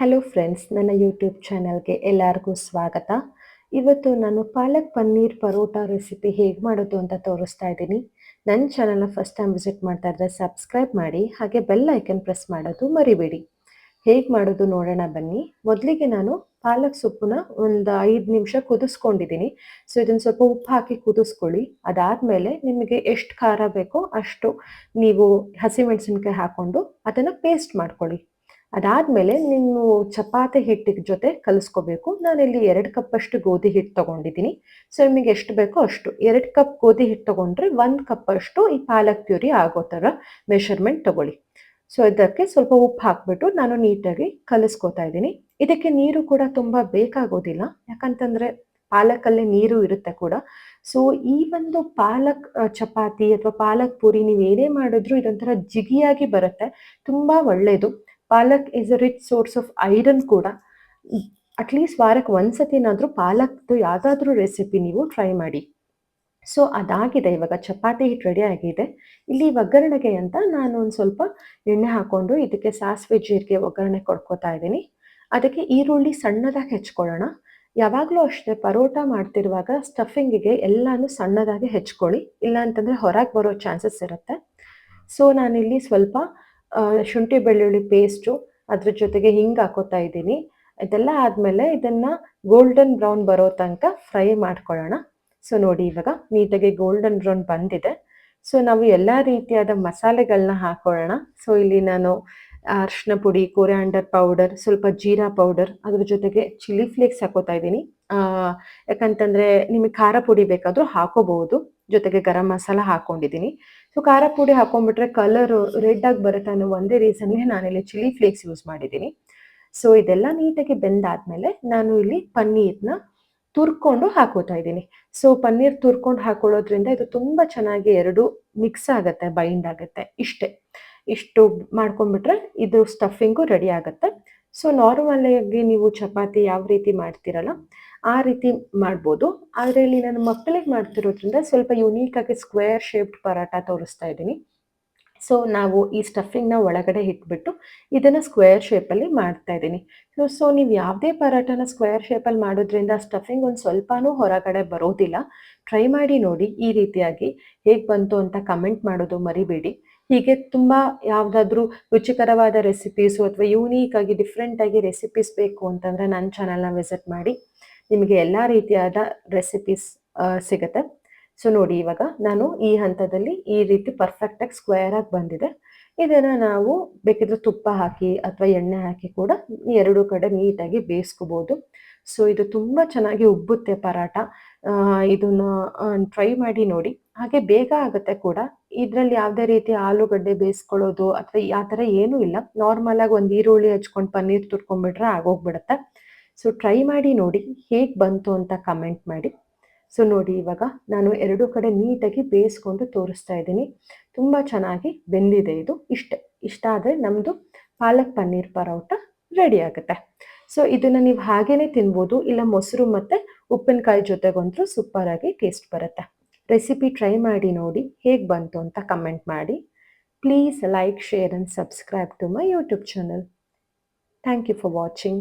Hello friends ನನ್ನ YouTube ಚಾನಲ್ಗೆ ಎಲ್ಲರಿಗೂ ಸ್ವಾಗತ. ಇವತ್ತು ನಾನು ಪಾಲಕ್ ಪನ್ನೀರ್ ಪರೋಟ ರೆಸಿಪಿ ಹೇಗೆ ಮಾಡೋದು ಅಂತ ತೋರಿಸ್ತಾ ಇದ್ದೀನಿ. ನನ್ನ ಚಾನಲ್ನ ಫಸ್ಟ್ ಟೈಮ್ ವಿಸಿಟ್ ಮಾಡ್ತಾ ಇದ್ದರೆ ಸಬ್ಸ್ಕ್ರೈಬ್ ಮಾಡಿ, ಹಾಗೆ ಬೆಲ್ ಐಕನ್ ಪ್ರೆಸ್ ಮಾಡೋದು ಮರಿಬೇಡಿ. ಹೇಗೆ ಮಾಡೋದು ನೋಡೋಣ ಬನ್ನಿ. ಮೊದಲಿಗೆ ನಾನು ಪಾಲಕ್ ಸೊಪ್ಪನ್ನ ಒಂದು ಐದು ನಿಮಿಷ ಕುದಿಸ್ಕೊಂಡಿದ್ದೀನಿ. ಸೊ ಇದನ್ನು ಸ್ವಲ್ಪ ಉಪ್ಪು ಹಾಕಿ ಕುದಿಸ್ಕೊಳ್ಳಿ. ಅದಾದಮೇಲೆ ನಿಮಗೆ ಎಷ್ಟು ಖಾರ ಬೇಕೋ ಅಷ್ಟು ನೀವು ಹಸಿಮೆಣಸಿನ್ಕಾಯಿ ಹಾಕ್ಕೊಂಡು ಅದನ್ನು ಪೇಸ್ಟ್ ಮಾಡ್ಕೊಳ್ಳಿ. ಅದಾದಮೇಲೆ ನೀವು ಚಪಾತಿ ಹಿಟ್ಟಿನ ಜೊತೆ ಕಲಿಸ್ಕೋಬೇಕು. ನಾನಿಲ್ಲಿ ಎರಡು ಕಪ್ಪಷ್ಟು ಗೋಧಿ ಹಿಟ್ಟು ತಗೊಂಡಿದ್ದೀನಿ. ಸೊ ನಿಮಗೆ ಎಷ್ಟು ಬೇಕೋ ಅಷ್ಟು. ಎರಡು ಕಪ್ ಗೋಧಿ ಹಿಟ್ಟು ತಗೊಂಡ್ರೆ ತೊಗೊಂಡ್ರೆ ಕಪ್ ಅಷ್ಟು ಈ ಪಾಲಕ್ ಪ್ಯೂರಿ ಆಗೋ ಥರ ಮೆಷರ್ಮೆಂಟ್ ತಗೊಳ್ಳಿ. ಸೊ ಇದಕ್ಕೆ ಸ್ವಲ್ಪ ಉಪ್ಪು ಹಾಕ್ಬಿಟ್ಟು ನಾನು ನೀಟಾಗಿ ಕಲಿಸ್ಕೋತಾ ಇದ್ದೀನಿ. ಇದಕ್ಕೆ ನೀರು ಕೂಡ ತುಂಬ ಬೇಕಾಗೋದಿಲ್ಲ. ಯಾಕಂತಂದರೆ ಪಾಲಕಲ್ಲೇ ನೀರು ಇರುತ್ತೆ ಕೂಡ. ಸೊ ಈ ಒಂದು ಪಾಲಕ್ ಚಪಾತಿ ಅಥವಾ ಪಾಲಕ್ ಪೂರಿ ನೀವು ಏನೇ ಮಾಡಿದ್ರು ಇದೊಂಥರ ಜಿಗಿಯಾಗಿ ಬರುತ್ತೆ. ತುಂಬ ಒಳ್ಳೆಯದು palak is a rich source of iron ಕೂಡ. ಅಟ್ಲೀಸ್ಟ್ ವಾರಕ್ಕೆ ಒಂದ್ಸತಿನಾದರೂ ಪಾಲಕ್ದು ಯಾವುದಾದ್ರೂ ರೆಸಿಪಿ ನೀವು ಟ್ರೈ ಮಾಡಿ. ಸೊ ಅದಾಗಿದೆ. ಇವಾಗ ಚಪಾತಿ ಹಿಟ್ಟು ರೆಡಿ ಆಗಿದೆ. ಇಲ್ಲಿ ಒಗ್ಗರಣೆಗೆ ಅಂತ ನಾನು ಒಂದು ಸ್ವಲ್ಪ ಎಣ್ಣೆ ಹಾಕೊಂಡು ಇದಕ್ಕೆ ಸಾಸಿವೆ ಜೀರಿಗೆ ಒಗ್ಗರಣೆ ಕೊಡ್ಕೋತಾ ಇದ್ದೀನಿ. ಅದಕ್ಕೆ ಈರುಳ್ಳಿ ಸಣ್ಣದಾಗಿ ಹೆಚ್ಕೊಳ್ಳೋಣ. ಯಾವಾಗಲೂ ಅಷ್ಟೇ ಪರೋಟ ಮಾಡ್ತಿರುವಾಗ ಸ್ಟಫಿಂಗಿಗೆ ಎಲ್ಲಾನು ಸಣ್ಣದಾಗಿ ಹೆಚ್ಕೊಳ್ಳಿ. ಇಲ್ಲ ಅಂತಂದರೆ ಹೊರಗೆ ಬರೋ ಚಾನ್ಸಸ್ ಇರುತ್ತೆ. ಸೊ ನಾನಿಲ್ಲಿ ಸ್ವಲ್ಪ ಶುಂಠಿ ಬೆಳ್ಳುಳ್ಳಿ ಪೇಸ್ಟು ಅದ್ರ ಜೊತೆಗೆ ಹಿಂಗೆ ಹಾಕೋತಾ ಇದ್ದೀನಿ. ಇದೆಲ್ಲ ಆದಮೇಲೆ ಇದನ್ನು ಗೋಲ್ಡನ್ ಬ್ರೌನ್ ಬರೋ ತನಕ ಫ್ರೈ ಮಾಡ್ಕೊಳ್ಳೋಣ. ಸೊ ನೋಡಿ ಇವಾಗ ನೀಟಾಗಿ ಗೋಲ್ಡನ್ ಬ್ರೌನ್ ಬಂದಿದೆ. ಸೊ ನಾವು ಎಲ್ಲ ರೀತಿಯಾದ ಮಸಾಲೆಗಳನ್ನ ಹಾಕೊಳ್ಳೋಣ. ಸೊ ಇಲ್ಲಿ ನಾನು ಅರ್ಶಿನ ಪುಡಿ ಕೊರಿಯಾಂಡರ್ ಪೌಡರ್ ಸ್ವಲ್ಪ ಜೀರಾ ಪೌಡರ್ ಅದ್ರ ಜೊತೆಗೆ ಚಿಲ್ಲಿ ಫ್ಲೇಕ್ಸ್ ಹಾಕೋತಾ ಇದ್ದೀನಿ. ಯಾಕಂತಂದರೆ ನಿಮಗೆ ಖಾರ ಪುಡಿ ಬೇಕಾದರೂ ಹಾಕೋಬಹುದು. ಜೊತೆಗೆ ಗರಂ ಮಸಾಲ ಹಾಕೊಂಡಿದ್ದೀನಿ. ಸೊ ಖಾರ ಪುಡಿ ಹಾಕೊಂಡ್ಬಿಟ್ರೆ ಕಲರ್ ರೆಡ್ ಆಗಿ ಬರುತ್ತೆ ಅನ್ನೋ ಒಂದೇ ರೀಸನ್ಗೆ ನಾನಿಲ್ಲಿ ಚಿಲ್ಲಿ ಫ್ಲೇಕ್ಸ್ ಯೂಸ್ ಮಾಡಿದ್ದೀನಿ. ಸೊ ಇದೆಲ್ಲ ನೀಟಾಗಿ ಬೆಂದಾದ್ಮೇಲೆ ನಾನು ಇಲ್ಲಿ ಪನ್ನೀರ್ನ ತುರ್ಕೊಂಡು ಹಾಕೋತಾ ಇದ್ದೀನಿ. ಸೊ ಪನ್ನೀರ್ ತುರ್ಕೊಂಡು ಹಾಕೊಳ್ಳೋದ್ರಿಂದ ಇದು ತುಂಬ ಚೆನ್ನಾಗಿ ಎರಡು ಮಿಕ್ಸ್ ಆಗುತ್ತೆ ಬೈಂಡ್ ಆಗುತ್ತೆ ಇಷ್ಟೇ. ಇಷ್ಟು ಮಾಡ್ಕೊಂಡ್ಬಿಟ್ರೆ ಇದು ಸ್ಟಫಿಂಗು ರೆಡಿ ಆಗುತ್ತೆ. ಸೊ ನಾರ್ಮಲ್ ಆಗಿ ನೀವು ಚಪಾತಿ ಯಾವ ರೀತಿ ಮಾಡ್ತೀರಲ್ಲ, ಆ ರೀತಿ ಮಾಡ್ಬೋದು. ಆದರೆ ಇಲ್ಲಿ ನಾನು ಮಕ್ಕಳಿಗೆ ಮಾಡ್ತಿರೋದ್ರಿಂದ ಸ್ವಲ್ಪ ಯುನೀಕ್ ಆಗಿ ಸ್ಕ್ವೇರ್ ಶೇಪ್ಡ್ ಪರಾಟ ತೋರಿಸ್ತಾ ಇದ್ದೀನಿ. ಸೊ ನಾವು ಈ ಸ್ಟಫಿಂಗ್ನ ಒಳಗಡೆ ಇಟ್ಬಿಟ್ಟು ಇದನ್ನು ಸ್ಕ್ವೇರ್ ಶೇಪಲ್ಲಿ ಮಾಡ್ತಾ ಇದ್ದೀನಿ. ಸೊ ಸೊ ನೀವು ಯಾವುದೇ ಪರಾಟನ ಸ್ಕ್ವೇರ್ ಶೇಪಲ್ಲಿ ಮಾಡೋದ್ರಿಂದ ಸ್ಟಫಿಂಗ್ ಒಂದು ಸ್ವಲ್ಪನೂ ಹೊರಗಡೆ ಬರೋದಿಲ್ಲ. ಟ್ರೈ ಮಾಡಿ ನೋಡಿ ಈ ರೀತಿಯಾಗಿ ಹೇಗೆ ಬಂತು ಅಂತ ಕಮೆಂಟ್ ಮಾಡೋದು ಮರಿಬೇಡಿ. ಹೀಗೆ ತುಂಬ ಯಾವುದಾದ್ರೂ ರುಚಿಕರವಾದ ರೆಸಿಪೀಸು ಅಥವಾ ಯೂನೀಕ್ ಆಗಿ ಡಿಫ್ರೆಂಟ್ ಆಗಿ ರೆಸಿಪೀಸ್ ಬೇಕು ಅಂತಂದರೆ ನನ್ನ ಚಾನಲ್ನ ವಿಸಿಟ್ ಮಾಡಿ. ನಿಮಗೆ ಎಲ್ಲ ರೀತಿಯಾದ ರೆಸಿಪೀಸ್ ಸಿಗುತ್ತೆ. ಸೊ ನೋಡಿ ಇವಾಗ ನಾನು ಈ ಹಂತದಲ್ಲಿ ಈ ರೀತಿ ಪರ್ಫೆಕ್ಟಾಗಿ ಸ್ಕ್ವೇರ್ ಆಗಿ ಬಂದಿದೆ. ಇದನ್ನು ನಾವು ಬೇಕಿದ್ರೆ ತುಪ್ಪ ಹಾಕಿ ಅಥವಾ ಎಣ್ಣೆ ಹಾಕಿ ಕೂಡ ಎರಡು ಕಡೆ ನೀಟಾಗಿ ಬೇಯಿಸ್ಕೋಬೋದು. ಸೊ ಇದು ತುಂಬ ಚೆನ್ನಾಗಿ ಉಬ್ಬುತ್ತೆ ಪರಾಟ ಇದನ್ನ ಟ್ರೈ ಮಾಡಿ ನೋಡಿ. ಹಾಗೆ ಬೇಗ ಆಗುತ್ತೆ ಕೂಡ. ಇದರಲ್ಲಿ ಯಾವುದೇ ರೀತಿ ಆಲೂಗಡ್ಡೆ ಬೇಯಿಸ್ಕೊಳ್ಳೋದು ಅಥವಾ ಆ ಥರ ಏನೂ ಇಲ್ಲ. ನಾರ್ಮಲ್ ಆಗಿ ಒಂದು ಈರುಳ್ಳಿ ಹಚ್ಕೊಂಡು ಪನ್ನೀರ್ ತುರ್ಕೊಂಡ್ಬಿಟ್ರೆ ಆಗೋಗ್ಬಿಡುತ್ತೆ. ಸೊ ಟ್ರೈ ಮಾಡಿ ನೋಡಿ ಹೇಗೆ ಬಂತು ಅಂತ ಕಮೆಂಟ್ ಮಾಡಿ. ಸೊ ನೋಡಿ ಇವಾಗ ನಾನು ಎರಡು ಕಡೆ ನೀಟಾಗಿ ಬೇಯಿಸ್ಕೊಂಡು ತೋರಿಸ್ತಾ ಇದ್ದೀನಿ. ತುಂಬ ಚೆನ್ನಾಗಿ ಬೆಂದಿದೆ ಇದು. ಇಷ್ಟ ಇಷ್ಟ ಆದರೆ ನಮ್ಮದು ಪಾಲಕ್ ಪನ್ನೀರ್ ಪರೋಟ ರೆಡಿ ಆಗುತ್ತೆ. ಸೊ ಇದನ್ನು ನೀವು ಹಾಗೇ ತಿನ್ಬೋದು, ಇಲ್ಲ ಮೊಸರು ಮತ್ತು ಉಪ್ಪಿನಕಾಯಿ ಜೊತೆಗಂತೂ ಸೂಪರಾಗಿ ಟೇಸ್ಟ್ ಬರುತ್ತೆ. ರೆಸಿಪಿ ಟ್ರೈ ಮಾಡಿ ನೋಡಿ ಹೇಗೆ ಬಂತು ಅಂತ ಕಮೆಂಟ್ ಮಾಡಿ. Please like, share and subscribe to my YouTube channel. Thank you for watching.